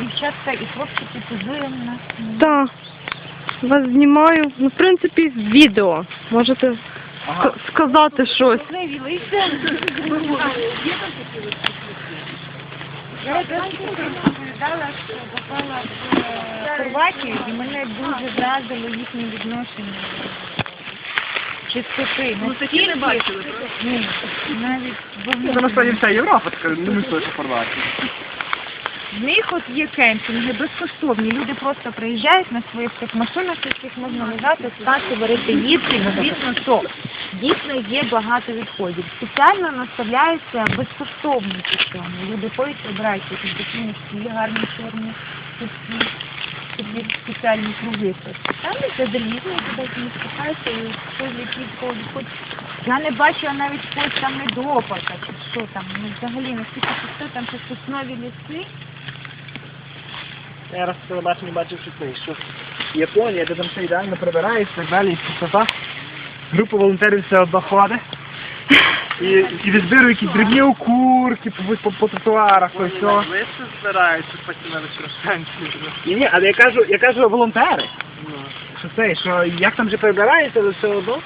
Дівчатка і хлопчики позуємо на Так. Вас знімаю. Ну, в принципі, відео. Можете ска- сказати щось. Щасливі листя. Я вранці розповідала, що попала в Хорватію, і мене дуже вразило їхнє відношення. Чистоти. Ну, такі не бачили, Ні, навіть Це насправді вся Європа така, не мислила, що В них от є кемпінги безкоштовні. Люди просто приїжджають на своїх цих машинах, яких можна лежати, спати, варити їсти. Ну, Звісно, що дійсно є багато відходів. Спеціально наставляються безкоштовні системи. Люди ходять, обирають якісь такі міські, гарні чорні такі спеціальні круги. Там це залізно, туди не спускаються і якийсь кого відходить. Я не бачила навіть когось там недопака, чи що там, ну взагалі наскільки чисто, там ще соснові ліси. Я раз в телебаченні бачив, що це, що Японія, де там все ідеально прибирається, так далі, і чистота. Група волонтерів все одно ходить. І, і відбирають якісь дрібні окурки по, по, по тротуарах, то все. Лише збираються потім на вечорстанції. Ні, ні, але я кажу, я кажу волонтери. Що це, що як там же прибирається, але все одно.